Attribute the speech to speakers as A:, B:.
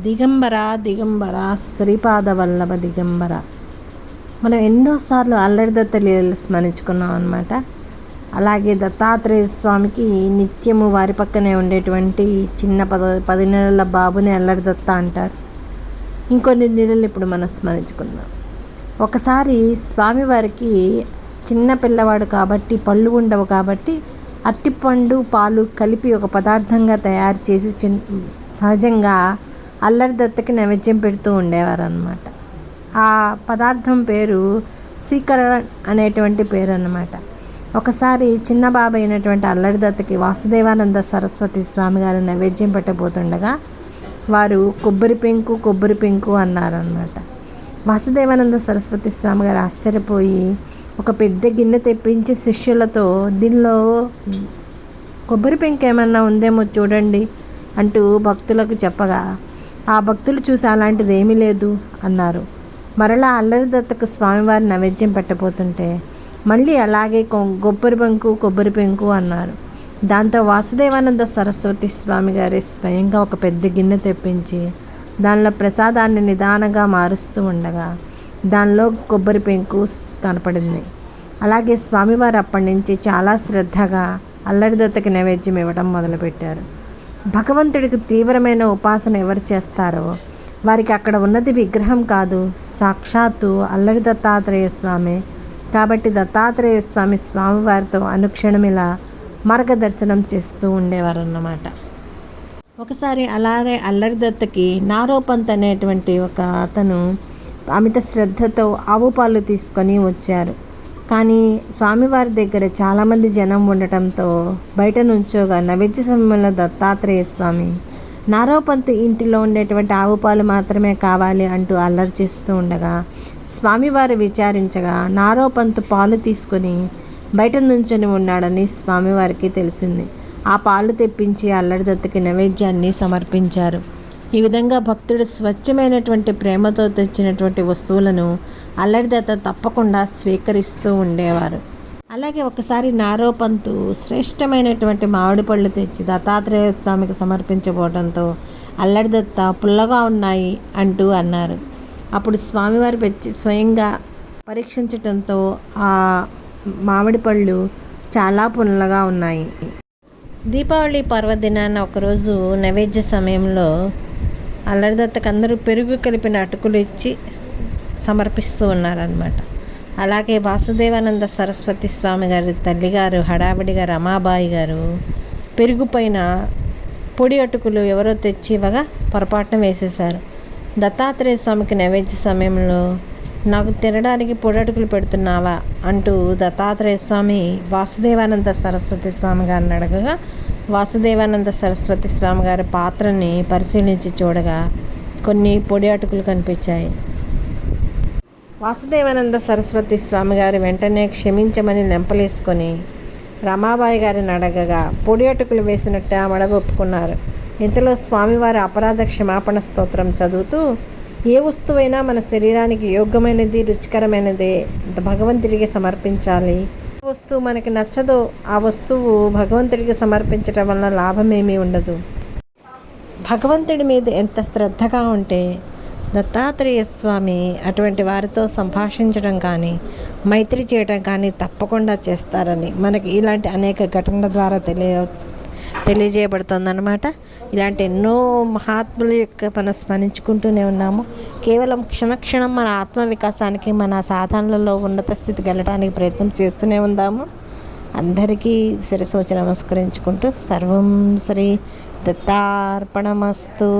A: దిగంబర దిగంబర శ్రీపాద వల్లభ దిగంబర. మనం ఎన్నోసార్లు అల్లరి దత్త లీలలు స్మరించుకున్నాం అనమాట అలాగే దత్తాత్రేయ స్వామికి నిత్యము వారి పక్కనే ఉండేటువంటి చిన్న పద పది నెలల బాబుని అల్లరి దత్త అంటారు. ఇంకొన్ని నెలలు ఇప్పుడు మనం స్మరించుకున్నాం ఒకసారి స్వామివారికి చిన్న పిల్లవాడు కాబట్టి పళ్ళు ఉండవు కాబట్టి అరటిపండు పాలు కలిపి ఒక పదార్థంగా తయారు చేసి చిన్ సహజంగా అల్లరి దత్తకి నైవేద్యం పెడుతూ ఉండేవారు అనమాట ఆ పదార్థం పేరు సీకరణ్ అనేటువంటి పేరు అనమాట ఒకసారి చిన్న బాబు అయినటువంటి అల్లరి దత్తకి వాసుదేవానంద సరస్వతి స్వామి గారు నైవేద్యం పెట్టబోతుండగా వారు కొబ్బరి పెంకు కొబ్బరి పెంకు అన్నారనమాట వాసుదేవానంద సరస్వతి స్వామి గారు ఆశ్చర్యపోయి ఒక పెద్ద గిన్నె తెప్పించి శిష్యులతో దీనిలో కొబ్బరి పెంకు ఏమన్నా ఉందేమో చూడండి అంటూ భక్తులకు చెప్పగా ఆ భక్తులు చూసి అలాంటిది ఏమీ లేదు అన్నారు. మరలా అల్లరి దత్తకు స్వామివారి నైవేద్యం పెట్టబోతుంటే మళ్ళీ అలాగే కొబ్బరి పెంకు కొబ్బరి పెంకు అన్నారు. దాంతో వాసుదేవానంద సరస్వతి స్వామి గారి స్వయంగా ఒక పెద్ద గిన్నె తెప్పించి దానిలో ప్రసాదాన్ని నిదానంగా మారుస్తూ ఉండగా దానిలో కొబ్బరి పెంకు కనపడింది. అలాగే స్వామివారు అప్పటి నుంచి చాలా శ్రద్ధగా అల్లరి దత్తకి నైవేద్యం ఇవ్వడం మొదలుపెట్టారు. భగవంతుడికి తీవ్రమైన ఉపాసన ఎవరు చేస్తారో? వారికి అక్కడ ఉన్నది విగ్రహం కాదు. సాక్షాత్తు అల్లరి దత్తాత్రేయ స్వామి. కాబట్టి దత్తాత్రేయ స్వామి స్వామివారితో అనుక్షణం ఇలా మార్గదర్శనం చేస్తూ ఉండేవారన్నమాట. ఒకసారి అలాగే అల్లరి దత్తకి నారోపంత్ అనేటువంటి ఒక అతను అమిత శ్రద్ధతో ఆవు పాలు తీసుకొని వచ్చారు. కానీ స్వామివారి దగ్గర చాలామంది జనం ఉండటంతో బయట నుంచోగా నైవేద్య సమయంలో దత్తాత్రేయ స్వామి నారోపంత్ ఇంటిలో ఉండేటువంటి ఆవు పాలు మాత్రమే కావాలి అంటూ అల్లరి చేస్తూ ఉండగా స్వామివారు విచారించగా నారోపంత్ పాలు తీసుకొని బయట నుంచొని ఉన్నాడని స్వామివారికి తెలిసింది. ఆ పాలు తెప్పించి అల్లరి దత్తకి నైవేద్యాన్ని సమర్పించారు. ఈ విధంగా భక్తుడు స్వచ్ఛమైనటువంటి ప్రేమతో తెచ్చినటువంటి వస్తువులను అల్లరిదత్త తప్పకుండా స్వీకరిస్తూ ఉండేవారు. అలాగే ఒకసారి నారోపంతు శ్రేష్టమైనటువంటి మామిడి పళ్ళు తెచ్చి దత్తాత్రేయ స్వామికి సమర్పించబోవడంతో అల్లరిదత్త పుల్లగా ఉన్నాయి అంటూ అన్నారు. అప్పుడు స్వామివారు పెట్టి స్వయంగా పరీక్షించటంతో ఆ మామిడి పళ్ళు చాలా పుల్లగా ఉన్నాయి. దీపావళి పర్వదినాన ఒకరోజు నైవేద్య సమయంలో అల్లరిదత్తకు అందరూ పెరుగు కలిపిన అటుకులు ఇచ్చి సమర్పిస్తూ ఉన్నారనమాట అలాగే వాసుదేవానంద సరస్వతి స్వామి గారి తల్లిగారు హడావిడిగా రమాబాయి గారు పెరుగు పొడి అటుకులు ఎవరో తెచ్చి ఇవ్వగా పొరపాటున వేసేశారు. దత్తాత్రేయ స్వామికి నైవేద్య సమయంలో నాకు తినడానికి పొడి అటుకులు పెడుతున్నావా? అంటూ దత్తాత్రేయ స్వామి వాసుదేవానంద సరస్వతి స్వామి గారిని అడగగా వాసుదేవానంద సరస్వతి స్వామి గారి పాత్రని పరిశీలించి చూడగా కొన్ని పొడి అటుకులు కనిపించాయి. వాసుదేవానంద సరస్వతి స్వామి గారు వెంటనే క్షమించమని నెంపలేసుకొని రమాబాయి గారిని అడగగా పొడి అటుకులు వేసినట్టు ఆమె ఒప్పుకున్నారు. ఇంతలో స్వామివారి అపరాధ క్షమాపణ స్తోత్రం చదువుతూ ఏ వస్తువైనా మన శరీరానికి యోగ్యమైనది రుచికరమైనదే భగవంతుడికి సమర్పించాలి. ఏ వస్తువు మనకి నచ్చదో ఆ వస్తువు భగవంతుడికి సమర్పించటం వల్ల లాభమేమీ ఉండదు. భగవంతుడి మీద ఎంత శ్రద్ధగా ఉంటే దత్తాత్రేయ స్వామి అటువంటి వారితో సంభాషించడం కానీ మైత్రి చేయడం కానీ తప్పకుండా చేస్తారని మనకి ఇలాంటి అనేక ఘటనల ద్వారా తెలియ తెలియజేయబడుతుందన్నమాట. ఇలాంటి ఎన్నో మహాత్ముల యొక్క మనం స్మరించుకుంటూనే ఉన్నాము. కేవలం క్షణక్షణం మన ఆత్మ వికాసానికి మన సాధనలలో ఉన్నత స్థితికి వెళ్ళడానికి ప్రయత్నం చేస్తూనే ఉందాము. అందరికీ శిరస్సు వచ్చి నమస్కరించుకుంటూ సర్వం శ్రీ దత్తార్పణమస్తు.